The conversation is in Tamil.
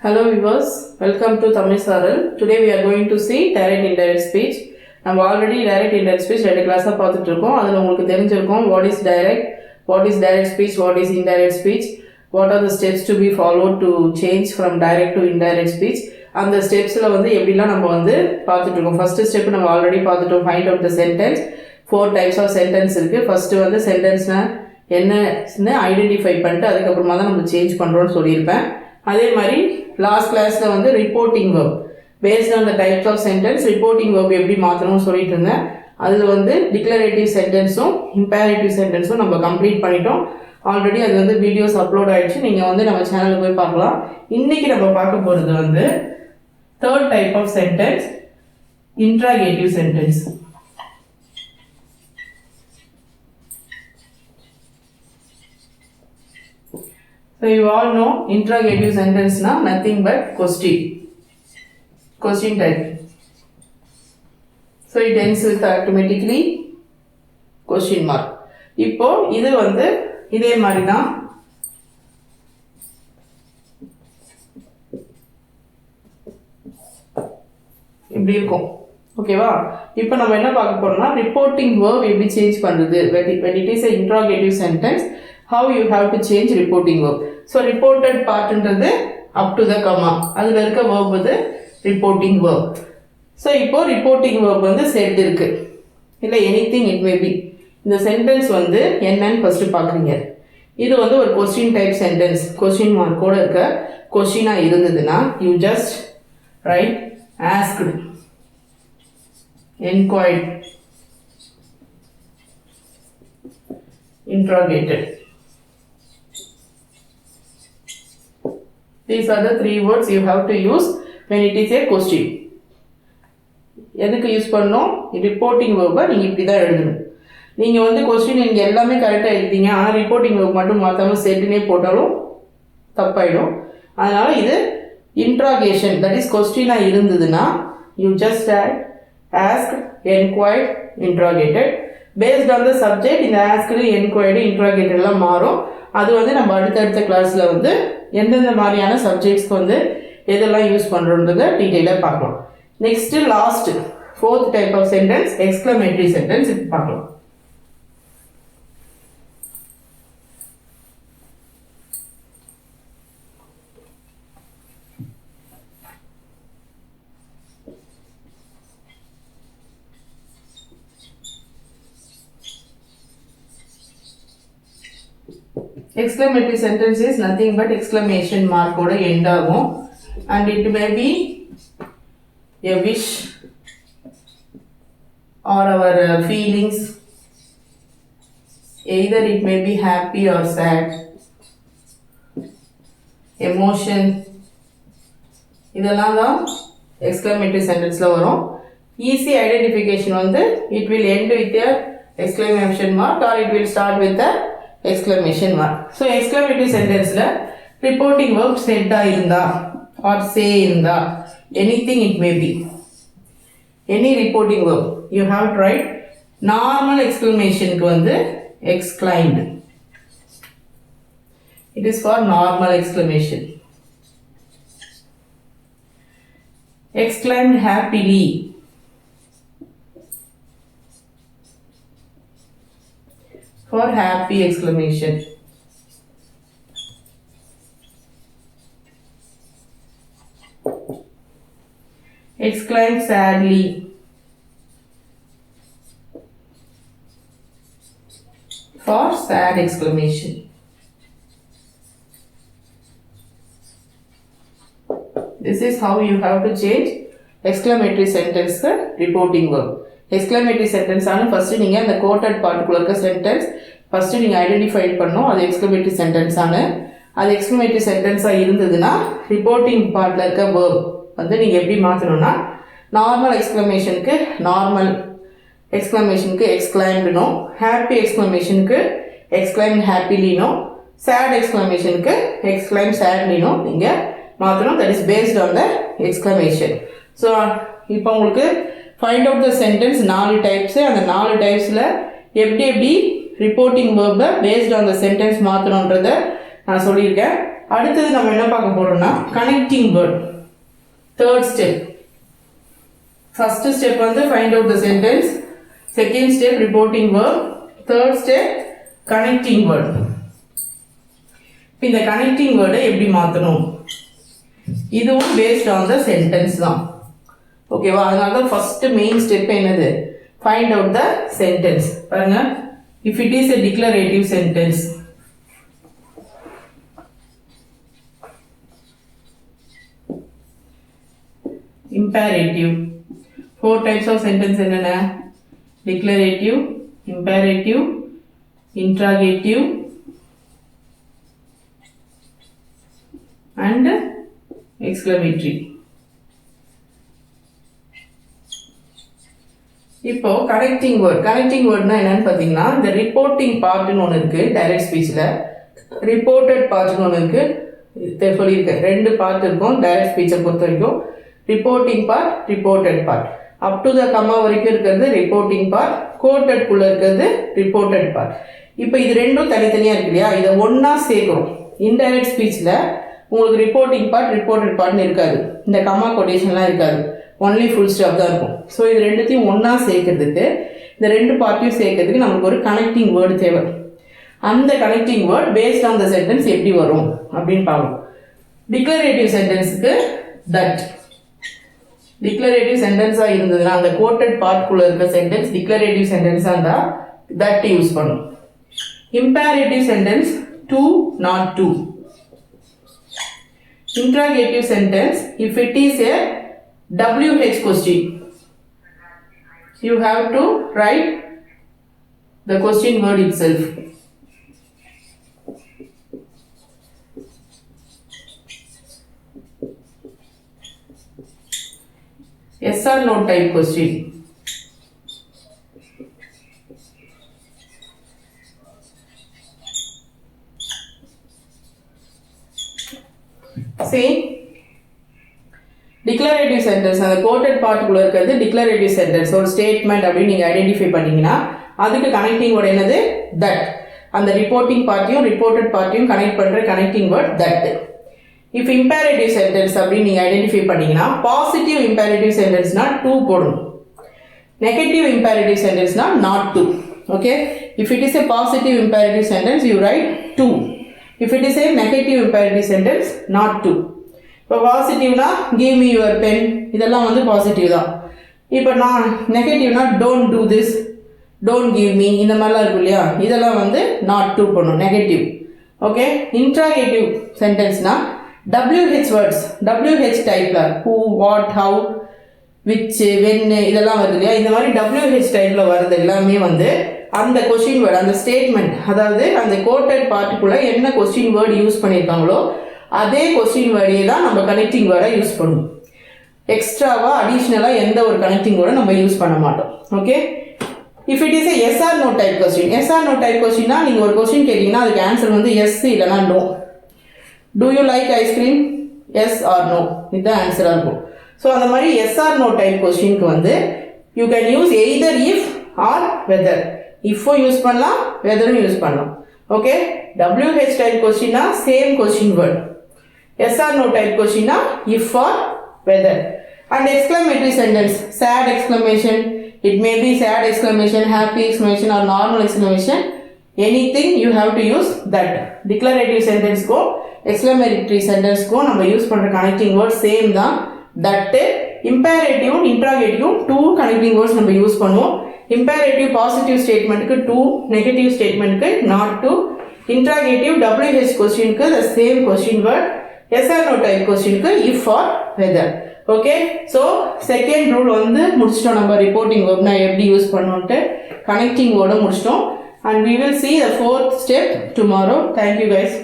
Hello viewers, welcome to Tamil Saral. Today we are going to see direct indirect speech. நம்ம ஆல்ரெடி டைரக்ட் இன்டைரக்ட் ஸ்பீச் ரெண்டு கிளாஸாக பார்த்துட்டு இருக்கோம் அதில் உங்களுக்கு தெரிஞ்சிருக்கும் what is direct what is direct speech what is indirect speech what are the steps to be follow to change from direct to indirect speech அந்த ஸ்டெப்ஸில் வந்து எப்படிலாம் நம்ம வந்து பார்த்துட்டு இருக்கோம் ஃபஸ்ட்டு ஸ்டெப் நம்ம ஆல்ரெடி பார்த்துட்டோம். Find out the sentence four types of sentence இருக்குது ஃபர்ஸ்ட்டு வந்து சென்டென்ஸ்னால் என்னன்னு ஐடென்டிஃபை பண்ணிட்டு அதுக்கப்புறமா தான் நம்ம சேஞ்ச் பண்ணுறோன்னு சொல்லியிருப்பேன். அதே மாதிரி லாஸ்ட் கிளாஸில் வந்து reporting verb based on the types of sentence reporting verb எப்படி மாற்றணும்னு சொல்லிட்டு இருந்தேன். அதில் வந்து டிக்ளரேட்டிவ் சென்டென்ஸும் இம்பேரேட்டிவ் சென்டென்ஸும் நம்ம கம்ப்ளீட் பண்ணிட்டோம். ஆல்ரெடி அது வந்து வீடியோஸ் அப்லோட் ஆயிடுச்சு. நீங்கள் வந்து நம்ம சேனலில் போய் பார்க்கலாம். இன்னைக்கு நம்ம பார்க்க போகிறது வந்து third type of sentence interrogative sentence So you all know interrogative sentence na nothing but question. Question type. So it ends with automatically question mark. இப்போ இது வந்து இதே மாதிரி தான் இப்படி இருக்கும் ஓகேவா இப்போ நம்ம என்ன பார்க்க போறோம்னா ரிப்போர்ட்டிங் வேர்ப் எப்படி சேஞ்ச் பண்ணுறது when it is a interrogative sentence you have to change reporting work so reported பார்ட்ன்றது up to the comma அதில் இருக்க வேர்ப் வந்து ரிப்போர்ட்டிங் வேர்ப் ஸோ இப்போது ரிப்போர்ட்டிங் வேர்ப் வந்து சேர்த்துருக்கு இல்லை anything it may be இந்த சென்டென்ஸ் வந்து என்னன்னு ஃபஸ்ட்டு பார்க்குறீங்க இது வந்து ஒரு கொஸ்டின் டைப் சென்டென்ஸ் கொஸ்டின் மார்க்கோட இருக்க கொஸ்டினாக இருந்ததுன்னா you just write asked enquired interrogated these are the three words you have to use when it is a question எதுக்கு யூஸ் பண்ணோம் ரிப்போர்ட்டிங் வேர்பை நீங்கள் இப்படி தான் எழுதணும். நீங்கள் வந்து கொஸ்டின் நீங்கள் எல்லாமே கரெக்டாக எழுதிங்க ஆனால் ரிப்போர்ட்டிங் வேர்ப் மட்டும் மாற்றாமல் செட்டுனே போட்டாலும் தப்பாயிடும். அதனால் இது இன்ட்ராகேஷன் தட் இஸ் கொஸ்டினாக இருந்ததுன்னா you just ask enquired interrogated based on the subject இந்த ஆஸ்க்கு என்கொயர்டு இன்ட்ராகேட்டட்லாம் மாறும். அது வந்து நம்ம அடுத்தடுத்த கிளாஸில் வந்து எந்தெந்த மாதிரியான சப்ஜெக்ட்ஸ்க்கு வந்து எதெல்லாம் யூஸ் பண்ணுறோன்றத டீட்டெயிலாக பார்க்கலாம். Next last fourth type of sentence exclamatory sentence இது பார்க்கலாம். Exclamatory sentence is nothing but exclamation mark ஓட end ஆகும் and it may be a wish or our uh, feelings either it may be happy or sad emotion இதெல்லாம் தான் எக்ஸ்க்ளமேட்டரி சென்டென்ஸில் வரும் ஈஸி ஐடென்டிஃபிகேஷன் வந்து it will end with exclamation mark or it will start with exclamation mark so exclamatory சென்டென்ஸில் reporting verb செட்டாக இருந்தா ஆர் சே இருந்தா anything it may be any reporting verb you have to write normal எக்ஸ்க்ளமேஷனுக்கு வந்து exclaimed it is for normal exclamation exclaimed happily. For happy exclamation. Exclaimed sadly. For sad exclamation. This is how you have to change exclamatory sentence க்கு reporting verb. எக்ஸ்க்ளமேட்டரி sentence ஆன ஃபர்ஸ்ட் நீங்கள் அந்த கோட்டட் பார்ட்டுக்குள்ள இருக்க சென்டென்ஸ் ஃபர்ஸ்ட் நீங்கள் ஐடென்டிஃபை பண்ணும் அது எக்ஸ்க்ளமேட்டரி sentence அது எக்ஸ்க்ளமேட்டரி சென்டென்ஸாக இருந்ததுன்னா ரிப்போர்ட்டிங் பார்ட்டில் இருக்க வேர்ப் வந்து நீங்கள் எப்படி மாற்றணும்னா நார்மல் எக்ஸ்க்ளமேஷனுக்கு நார்மல் எக்ஸ்க்ளமேஷனுக்கு எக்ஸ்க்ளைம்டுனும் ஹாப்பி எக்ஸ்க்ளமேஷனுக்கு எக்ஸ்க்ளைம் ஹாப்பிலினும் சேட் எக்ஸ்க்ளமேஷனுக்கு எக்ஸ்க்ளைம் சேட்லினும் நீங்கள் மாற்றணும் that is based on the exclamation so இப்போ உங்களுக்கு ஃபைண்ட் அவுட் த சென்டென்ஸ் நாலு டைப்ஸு அந்த நாலு டைப்ஸில் எப்படி எப்படி ரிப்போர்ட்டிங் வேர்பை பேஸ்ட் ஆன் த சென்டென்ஸ் மாற்றணுன்றத நான் சொல்லியிருக்கேன். அடுத்தது நம்ம என்ன பார்க்க போகிறோம்னா connecting word third step first step வந்து find out the sentence second step reporting word third step connecting word இந்த கனெக்டிங் வேர்டை எப்படி மாற்றணும் இதுவும் பேஸ்ட் ஆன் த சென்டென்ஸ் தான். ஓகேவா அதனால தான் ஃபர்ஸ்ட் மெயின் ஸ்டெப் என்னது ஃபைண்ட் அவுட் த சென்டென்ஸ் பாருங்க if it is a declarative sentence imperative four types of sentence என்னென்ன declarative imperative interrogative and exclamatory இப்போ கனெக்டிங் வேர்ட் கனெக்டிங் வேர்ட்னா என்னன்னு பார்த்தீங்கன்னா இந்த ரிப்போர்ட்டிங் பார்ட்னு ஒன்று இருக்கு டைரக்ட் ஸ்பீச்சில் ரிப்போர்ட்டட் பார்ட்னு ஒன்று இருக்கு. சொல்லியிருக்கேன் ரெண்டு பார்ட் இருக்கும் டைரக்ட் ஸ்பீச்சை பொறுத்த வரைக்கும். Reporting part reported part up to the comma வரைக்கும் இருக்கிறது ரிப்போர்ட்டிங் பார்ட் கோட்டட்குள்ளே இருக்கிறது ரிப்போர்ட்டட் பார்ட் இப்போ இது ரெண்டும் தனித்தனியாக இருக்கு இல்லையா? இதை ஒன்றா சேர்க்குறோம். இன்டைரக்ட் ஸ்பீச்சில் உங்களுக்கு ரிப்போர்ட்டிங் பார்ட் ரிப்போர்ட்டட் பார்ட்னு இருக்காது. இந்த கம்மா கொட்டேஷன்லாம் இருக்காது. ஒன்லி ஃபுல் ஸ்டாப் தான் இருக்கும். ஸோ இது ரெண்டுத்தையும் ஒன்றா சேர்க்கறதுக்கு இந்த ரெண்டு பார்ட்டையும் சேர்க்கறதுக்கு நமக்கு ஒரு கனெக்டிங் வேர்டு தேவை. அந்த connecting word based on the sentence எப்படி வரும் அப்படின்னு பார்க்கணும் டிக்ளரேட்டிவ் சென்டென்ஸுக்கு தட் டிக்ளரேட்டிவ் சென்டென்ஸாக இருந்ததுன்னா அந்த கோட்டட் பார்ட்குள்ளே இருக்க சென்டென்ஸ் டிக்ளரேட்டிவ் சென்டென்ஸாக இருந்தால் தட் யூஸ் பண்ணும். Imperative sentence to not to interrogative sentence if it is a wh question. You have to write the question word itself. Yes or no type question declarative sentence அந்த கோட்டட் பார்ட்டுக்குள்ள இருக்கிறது டிக்ளரேட்டிவ் சென்டென்ஸ் ஒரு ஸ்டேட்மெண்ட் அப்படின்னு நீங்கள் ஐடென்டிஃபை பண்ணீங்கன்னா அதுக்கு கனெக்டிங் வேர்டு என்னது? தட் அந்த ரிப்போர்ட்டிங் பார்ட்டியும் ரிப்போர்ட்டட் பார்ட்டியும் கனெக்ட் பண்ணுற connecting word that if imperative sentence அப்படின்னு நீங்கள் ஐடென்டிஃபை பண்ணீங்கன்னா பாசிட்டிவ் இம்பேரேட்டிவ் சென்டென்ஸ்னால் டூ போடணும். Negative imperative சென்டென்ஸ்னால் not to okay if it is a positive imperative sentence you write to if it is a negative imperative sentence not to இப்போ பாசிட்டிவ்னா கிவ் மீ யுவர் பென் இதெல்லாம் வந்து பாசிட்டிவ் தான். இப்போ நான் நெகட்டிவ்னா don't do this don't give me இந்த மாதிரிலாம் இருக்கும் இல்லையா? இதெல்லாம் வந்து நாட் டூ பண்ணும் நெகட்டிவ் ஓகே இன்ட்ராகேட்டிவ் சென்டென்ஸ்னா டபிள்யூஹெச் வேர்ட்ஸ் டபிள்யூஹெச் டைப்பில் ஹூ வாட் ஹவு விச் வென்னு இதெல்லாம் வருது இல்லையா? இந்த மாதிரி டபிள்யூஹெச் டைப்பில் வர்றது எல்லாமே வந்து அந்த கொஸ்டின் வேர்டு அந்த ஸ்டேட்மெண்ட் அதாவது அந்த கோட்டட் பார்ட்டுக்குள்ளே என்ன கொஸ்டின் வேர்டு யூஸ் பண்ணியிருக்காங்களோ அதே கொஸ்டின் வேர்டையே தான் நம்ம கனெக்டிங் வேர்டை யூஸ் பண்ணுவோம் எக்ஸ்ட்ராவாக அடிஷ்னலாக எந்த ஒரு கனெக்டிங் வேர்டை நம்ம யூஸ் பண்ண மாட்டோம். Okay if it is yes or no type question yes or no type கொஸ்டின்னா நீங்கள் ஒரு கொஸ்டின் கேட்டிங்கன்னா அதுக்கு ஆன்சர் வந்து எஸ் இல்லைனா no do you like ice cream yes or no இதுதான் ஆன்சராக இருக்கும். ஸோ அந்த மாதிரி எஸ் ஆர் நோ டைப் கொஸ்டினுக்கு வந்து you can use either if or whether இஃப்பும் use பண்ணலாம் வெதரும் யூஸ் பண்ணலாம். Okay WH type கொஸ்டின்னா same question word yes or no type கொஷின்னா if or whether and exclamatory sentence sad exclamation it may be sad exclamation happy exclamation or normal exclamation anything you have to use that declarative சென்டென்ஸ்க்கும் exclamatory சென்டென்ஸ்க்கும் நம்ம யூஸ் பண்ணுற கனெக்டிங் வேர்ட் சேம் தான். தட்டு இம்பேரேட்டிவும் இன்ட்ராகேட்டிவும் டூ கனெக்டிங் வேர்ட்ஸ் நம்ம யூஸ் பண்ணுவோம். இம்பேரேட்டிவ் பாசிட்டிவ் ஸ்டேட்மெண்ட்டுக்கு டூ நெகட்டிவ் ஸ்டேட்மெண்ட்டுக்கு நாட் டூ இன்ட்ராகேட்டிவ் டபிள்யூஹெச் கொஸ்டினுக்கு the same question word yes or no type கொஸ்டினுக்கு if or whether okay so second rule வந்து முடிச்சிட்டோம். நம்ம ரிப்போர்ட்டிங் வேர்ப்னா எப்படி யூஸ் பண்ணோன்ட்டு கனெக்டிங் வேர்டும் முடிச்சிட்டோம். And we will see the fourth step tomorrow thank you guys